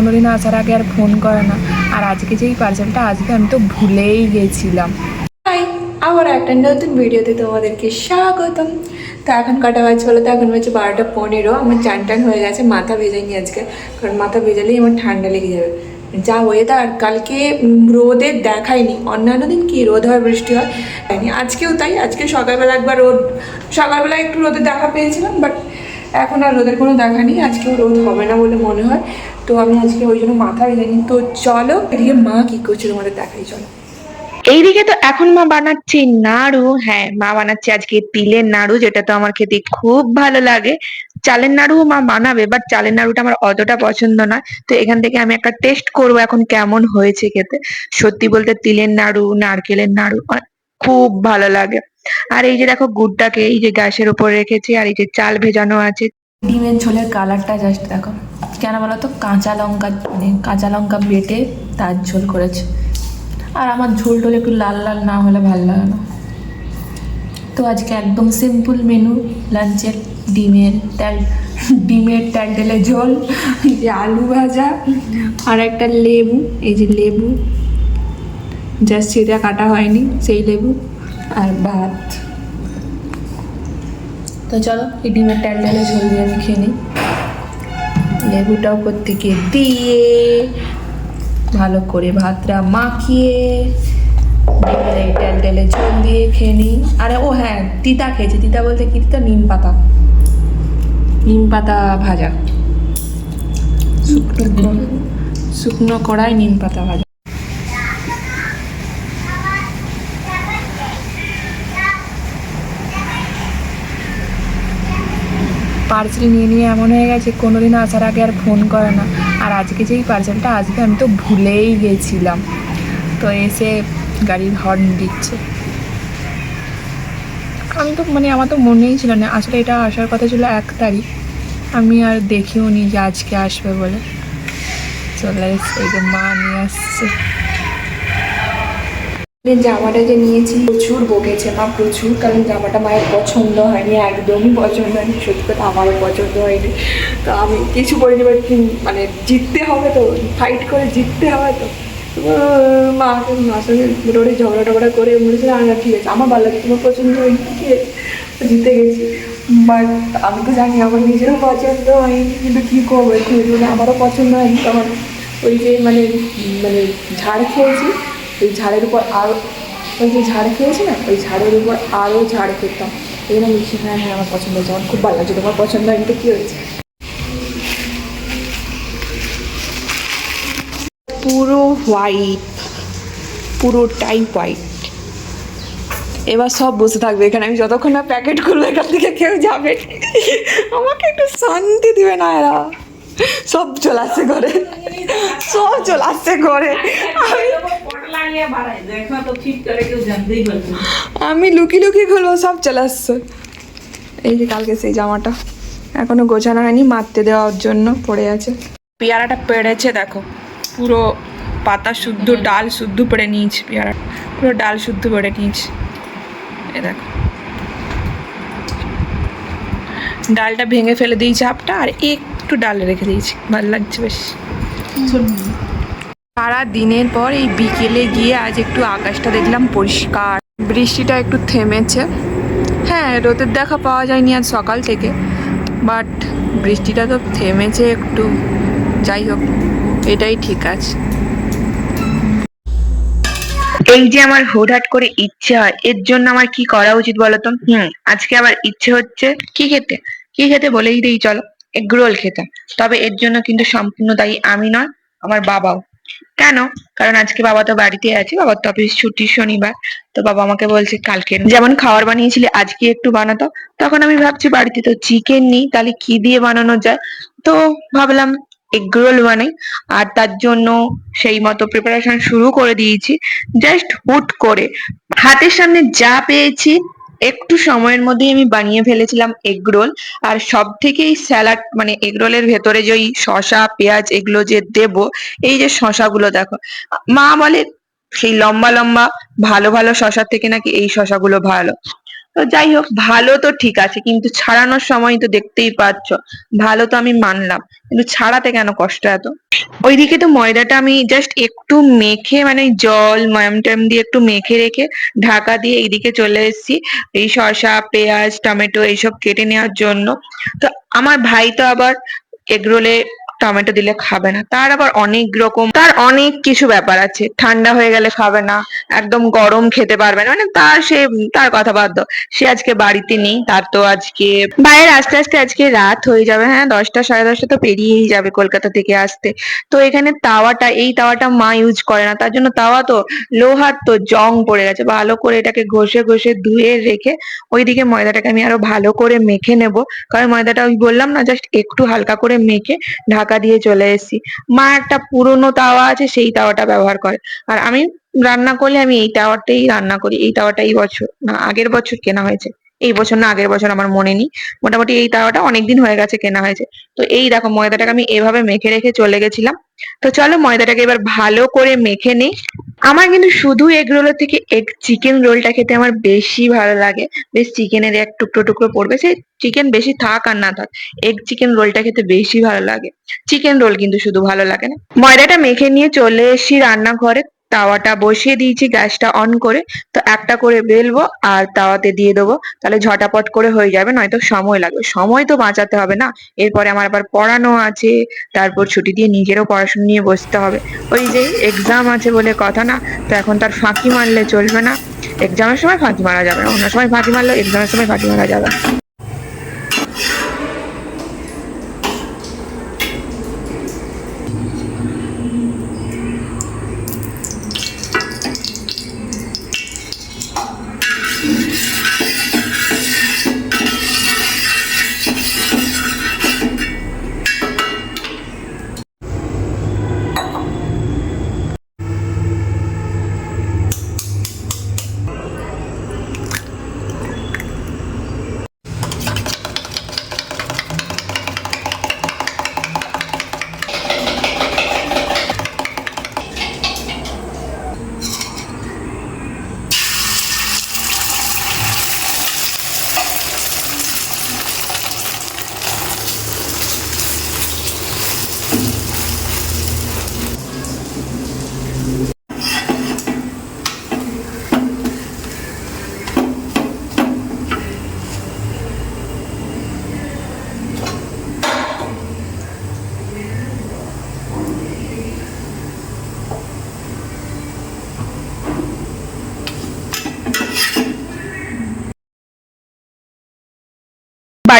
কোনোদিন আসার আগে আর ফোন করে না। আর আজকে যে এই পার্সেলটা আসবে, আমি তো ভুলেই গেছিলাম। আবার একটা নতুন ভিডিওতে তোমাদেরকে স্বাগতম। তো এখন কটা বাজছে বলো তো? এখন বাজছে বারোটা পনেরো। আমার চান টান হয়ে গেছে, মাথা ভেজাইনি আজকে। কারণ মাথা ভেজালেই আমার ঠান্ডা লেগে যাবে। যা ওয়েদার কালকে রোদের দেখায়নি অন্যান্য দিন কি রোদ হয়, বৃষ্টি হয় আজকেও তাই। আজকে সকালবেলা একবার রোদ, সকালবেলা একটু রোদের দেখা পেয়েছিলাম বাট এখন আর রোদের কোনো দেখা নেই আজকেও রোদ হবে না বলে মনে হয়। তো আমি আজকে ওই জন্য মাথা ভেজাইনি তো চলো, এদিকে মা কী করছে তোমাদের দেখাই, চলো। এইদিকে তো এখন মা বানাচ্ছে নাড়ু হ্যাঁ মা বানাচ্ছে আজকে তিলের নাড়ু, যেটা তো আমার খেতে খুব ভালো লাগে। চালের নাড়ু মা বানাবে বাট চালের নাড়ুটা আমার অতটা পছন্দ নয় তো এখান থেকে আমি একটা টেস্ট করব এখন কেমন হয়েছে খেতে। সত্যি বলতে তিলের নাড়ু, নারকেলের নাড়ু আমার খুব ভালো লাগে। আর এই যে দেখো গুড়টাকে এই যে গ্যাসের উপর রেখেছি, আর এই যে চাল ভেজানো আছে। ডিমের ঝোলের কালারটা জাস্ট দেখো। কেন বলো তো কাঁচা লঙ্কা মানে কাঁচা লঙ্কা বেটে তার ঝোল করেছে। আর আমার ঝোল টোল একটু লাল লাল না হলে ভালো লাগে না। তো আজকে একদম সিম্পল মেনু লাঞ্চের ডিমের তেল ডিমের ট্যালটেলে ঝোল যে আলু ভাজা, আর একটা লেবু, এই যে লেবু। জাস্ট সেটা কাটা হয়নি, সেই লেবু। আর ভাত। তো চলো, এই ডিমের ট্যালটেলে ঝোল দিয়ে আমি খেয়ে নিই। লেবুটা উপর থেকে দিয়ে, ভালো করে ভাতটা মাখিয়ে, ডিমের এই ঝোল দিয়ে খেয়ে নিই। আরে, ও হ্যাঁ তিতা খেয়েছি। তিতা বলতে কি? তিতা নিম পাতা। নিম পাতা ভাজা। শুকনো শুকনো কড়াই নিম পাতা ভাজা। পার্সেল নিয়ে নিয়ে এমন হয়ে গেছে, কোনোদিন আসার আগে আর ফোন করে না। আর আজকে যেই পার্সেলটা আসবে, আমি তো ভুলেই গেছিলাম। তো এসে গাড়ির হর্ন দিচ্ছে। আমি তো মানে আমার তো মনেই ছিল না। আসলে এটা আসার কথা ছিল এক তারিখ। আমি আর দেখিও নি যে আজকে আসবে বলে। চলে এসছে এই যে মা নিয়ে আসছে। জামাটা যে নিয়েছি, প্রচুর বকেছে মা, প্রচুর। কারণ জামাটা মায়ের পছন্দ হয়নি, একদমই পছন্দ হয়নি। সত্যি কথা আমারও পছন্দ হয়নি। তো আমি কিছু করিনি বাট মানে জিততে হবে তো ফাইট করে জিততে হবে তো। মাকে মার সঙ্গে রোডে ঝগড়া টগড়া করে বলেছে, না ঠিক আছে, আমার ভালো লাগে তোমার পছন্দ হয়নি, ঠিক আছে জিতে গেছি। বাট আমি তো জানি আমার নিজেরও পছন্দ হয়নি, কিন্তু কী করব, একটু আমারও পছন্দ হয়নি। তখন ওই যে মানে মানে ঝাড় খেয়েছি ওই ঝাড়ের উপর আরও ওই যে ঝাড় খেয়েছি না? ওই ঝাড়ের উপর আরও ঝাড় খেতাম। এই জন্য বেশি হ্যাঁ হ্যাঁ আমার পছন্দ হয়েছে। আমার খুব ভালো লাগছে। তোমার পছন্দ হয় কী হয়েছে? পুরো হোয়াইট পুরোটাই হোয়াইট এবার সব বসে থাকবে এখানে। আমি যতক্ষণ না প্যাকেট খুলবো, এখান থেকে কেউ যাবে। আমাকে একটু শান্তি দিবে না এরা। সব চলে আসছে ঘরে সব চলে আসছে ঘরে আমি লুকিয়ে লুকিয়ে খুলবো সব চলে আসছে এই যে কালকে সেই জামাটা। এখনও গোছানো হয়নি, মারতে দেওয়ার জন্য পড়ে আছে। পেয়ারাটা পেড়েছে, দেখো। পুরো পাতা শুদ্ধ, ডাল শুদ্ধ পেড়ে নিয়েছি পেয়ারা পুরো ডাল শুদ্ধ পেড়ে নিয়েছি। এ দেখো। ডালটা ভেঙে ফেলে দিয়েছি আপটা আর একটু ডাল রেখে দিয়েছি ভালো লাগছে বেশ। সারা দিনের পর এই বিকেলে গিয়ে আজ একটু আকাশটা দেখলাম পরিষ্কার। বৃষ্টিটা একটু থেমেছে। হ্যাঁ রোদের দেখা পাওয়া যায়নি আজ সকাল থেকে বাট বৃষ্টিটা তো থেমেছে একটু। যাই হোক এটাই ঠিক আছে এই যে আমার হুটহাট করে ইচ্ছে হয় এর জন্য আমার কি করা উচিত বলতো হুম আজকে আবার ইচ্ছে হচ্ছে? কি খেতে? কি খেতে বলেই দিই চলো। এগ রোল খেতে। তবে এর জন্য কিন্তু সম্পূর্ণ দায়ী আমি নয়, আমার বাবাও। কেন? কারণ আজকে বাবা তো বাড়িতে আছে, বাবার তো অফিস ছুটি শনিবার, তো বাবা আমাকে বলছে কালকে যেমন খাবার বানিয়েছিলে, আজকে একটু বানাতো। তখন আমি ভাবছি বাড়িতে তো চিকেন নেই, তাহলে কি দিয়ে বানানো যায়? তো ভাবলাম এগ রোল বানাই, আর তার জন্য সেই মতো প্রিপারেশন শুরু করে দিয়েছি জাস্ট হুট করে। হাতের সামনে যা পেয়েছি একটু সময়ের মধ্যেই আমি বানিয়ে ফেলেছিলাম এগ রোল আর সব থেকে এই স্যালাড মানে এগ রোলের ভেতরে যে ওই শসা, পেঁয়াজ এগুলো যে দেব, এই যে শসাগুলো দেখো। মা বলে সেই লম্বা লম্বা ভালো ভালো শসা থেকে নাকি এই শসাগুলো ভালো। তো যাই হোক, ভালো তো ঠিক আছে, কিন্তু ছাড়ানোর সময় তো দেখতেই পাচ্ছ, ভালো তো আমি মানলাম, কিন্তু ছাড়াতে কেন কষ্ট এত? ওইদিকে তো ময়দাটা আমি জাস্ট একটু মেখে মানে জল, ময়াম টয়াম দিয়ে একটু মেখে রেখে ঢাকা দিয়ে এইদিকে চলে এসেছি, এই শসা, পেঁয়াজ, টমেটো এইসব কেটে নেওয়ার জন্য। তো আমার ভাই তো আবার এগরোলে টমেটো দিলে খাবে না। তার আবার অনেক রকম, তার অনেক কিছু ব্যাপার আছে। ঠান্ডা হয়ে গেলে খাবে না, একদম গরম খেতে পারবে না। মানে তার সে, তার কথা বাদ সে আজকে বাড়িতে নেই, তার তো আজকে বাইরের আস্তে আস্তে আজকে রাত হয়ে যাবে। হ্যাঁ দশটা, সাড়ে দশটা তো পেরিয়েই যাবে কলকাতা থেকে আসতে। তো এখানে তাওয়াটা, এই তাওয়াটা মা ইউজ করে না। তার জন্য তাওয়া তো, লোহার তো জং পড়ে গেছে। ভালো করে এটাকে ঘষে ঘষে ধুয়ে রেখে ওইদিকে ময়দাটাকে আমি আরও ভালো করে মেখে নেব। কারণ ময়দাটা ওই বললাম না জাস্ট একটু হালকা করে মেখে ঢাকা দিয়ে চলে এসেছি। মা একটা পুরনো তাওয়া আছে, সেই তাওয়াটা ব্যবহার করে। আর আমি রান্না করলে আমি এই তাওয়াটাই রান্না করি, এই তাওয়াটা এই বছর, না, আগের বছর কেনা হয়েছে। এই বছর না, আগের বছর আমার মনে নেই। মোটামুটি এই তাওয়াটা অনেকদিন হয়ে গেছে কেনা হয়েছে। তো এই দেখো, ময়দাটাকে আমি এভাবে মেখে রেখে চলে গেছিলাম। তো চলো ময়দাটাকে এবার ভালো করে মেখে নিই। আমার কিন্তু শুধু এগ রোলের থেকে এগ চিকেন রোলটা খেতে আমার বেশি ভালো লাগে। বেশ চিকেনের এক টুকরো টুকরো পড়বে। সে চিকেন বেশি থাক আর না থাক এগ চিকেন রোলটা খেতে বেশি ভালো লাগে। চিকেন রোল কিন্তু শুধু ভালো লাগে না। ময়দাটা মেখে নিয়ে চলে এসি রান্নাঘরে। তাওয়াটা বসিয়ে দিয়েছি, গ্যাসটা অন করে। তো একটা করে বেলবো আর তাওয়াতে দিয়ে দেবো। তাহলে ঝটাপট করে হয়ে যাবে, নয়তো সময় লাগবে। সময় তো বাঁচাতে হবে না। এরপরে আমার আবার পড়ানো আছে, তারপর ছুটি দিয়ে নিজেরও পড়াশোনা নিয়ে বসতে হবে। ওই যে এক্সাম আছে বলে কথা না, তো এখন তার ফাঁকি মারলে চলবে না। এক্সামের সময় ফাঁকি মারা যাবে না। অন্য সময় ফাঁকি মারলেও এক্সামের সময় ফাঁকি মারা যাবে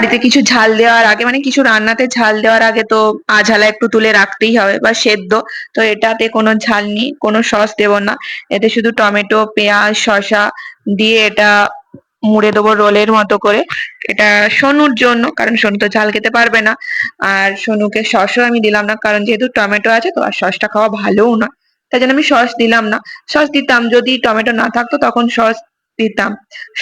বাড়িতে কিছু ঝাল দেওয়ার আগে মানে কিছু রান্নাতে ঝাল দেওয়ার আগে তো আঝালা একটু তুলে রাখতেই হবে বা সেদ্ধ। তো এটাতে কোনো ঝাল নেই, কোনো সস দেবো না। এতে শুধু টমেটো, পেঁয়াজ, শসা দিয়ে এটা মুড়ে দেবো রোলের মতো করে। এটা সোনুর জন্য, কারণ সোনু তো ঝাল খেতে পারবে না। আর সোনুকে সসও আমি দিলাম না, কারণ যেহেতু টমেটো আছে তো আর সসটা খাওয়া ভালোও না তাই জন্য আমি সস দিলাম না। সস দিতাম, যদি টমেটো না থাকতো তখন সস দিতাম।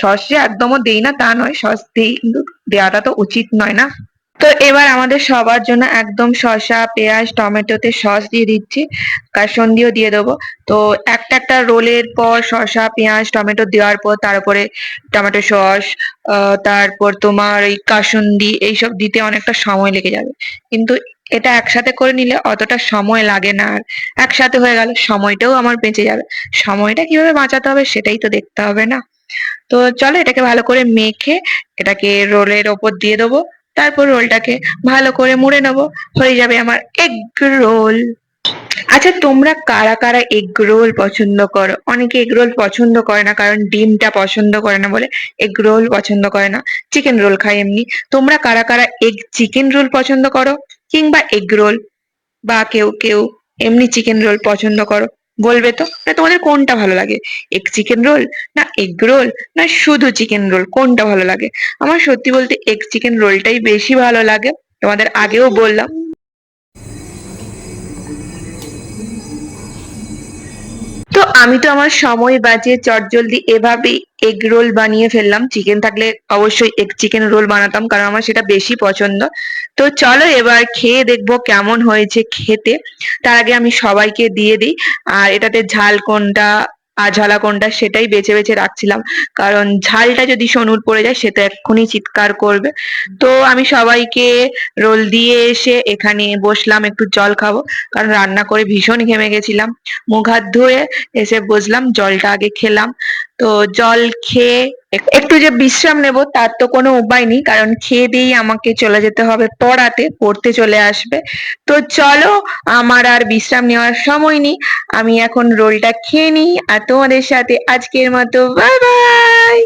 সস যে একদমও দেই না, তা নয় সস দিই, কিন্তু দেওয়াটা তো উচিত নয় না? তো এবার আমাদের সবার জন্য একদম শসা, পেঁয়াজ, টমেটোতে সস দিয়ে দিচ্ছি কাসন্দিও দিয়ে দেবো। তো একটা একটা রোলের পর শসা, পেঁয়াজ, টমেটো দেওয়ার পর তার উপরে টমেটো সস তারপর তোমার এই কাসুন্দি, এইসব দিতে অনেকটা সময় লেগে যাবে। কিন্তু এটা একসাথে করে নিলে অতটা সময় লাগে না আর। একসাথে হয়ে গেল সময়টাও আমার বেঁচে যাবে। সময়টা কীভাবে বাঁচাতে হবে সেটাই তো দেখতে হবে না? তো চলো এটাকে ভালো করে মেখে এটাকে রোলের ওপর দিয়ে দেবো। তারপর রোলটাকে ভালো করে মুড়ে নেব। হয়ে যাবে আমার এগ রোল আচ্ছা তোমরা কারা কারা এগ রোল পছন্দ করো? অনেকে এগ রোল পছন্দ করে না, কারণ ডিমটা পছন্দ করে না বলে এগ রোল পছন্দ করে না। চিকেন রোল খায় এমনি। তোমরা কারা কারা এগ চিকেন রোল পছন্দ করো? কিংবা এগ রোল বা কেউ কেউ এমনি চিকেন রোল পছন্দ করো? বলবে তো? তোমাদের কোনটা ভালো লাগে? এগ চিকেন রোল না এগ রোল না শুধু চিকেন রোল কোনটা ভালো লাগে? আমার সত্যি বলতে এগ চিকেন রোলটাই বেশি ভালো লাগে। তোমাদের আগেও বললাম। তো আমি তো আমার সময় বাঁচিয়ে চটজলদি এভাবেই এগ রোল বানিয়ে ফেললাম। চিকেন থাকলে অবশ্যই এগ চিকেন রোল বানাতাম, কারণ আমার সেটা বেশি পছন্দ। তো চলো এবার খেয়ে দেখব কেমন হয়েছে খেতে। তার আগে আমি সবাইকে দিয়ে দিই। আর এটাতে ঝাল কোনটা আঝালা কোনটা সেটাই বেছে বেছে রাখছিলাম। কারণ ঝালটা যদি সোনুর পড়ে যায়, সে তো এক্ষুনি চিৎকার করবে। তো আমি সবাইকে রোল দিয়ে এসে এখানে বসলাম, একটু জল খাব। কারণ রান্না করে ভীষণ ঘেমে গেছিলাম। মুখ হাত ধুয়ে এসে বসলাম, জলটা আগে খেলাম। তো জল খেয়ে একটু যে বিশ্রাম নেব, তার তো কোনো উপায় নেই, কারণ খেয়ে দিয়েই আমাকে চলে যেতে হবে পড়াতে, পড়তে চলে আসবে। তো চলো, আমার আর বিশ্রাম নেওয়ার সময় নেই, আমি এখন রোলটা খেয়ে নিই, আর তোমাদের সাথে আজকের মতো, বাই বাই!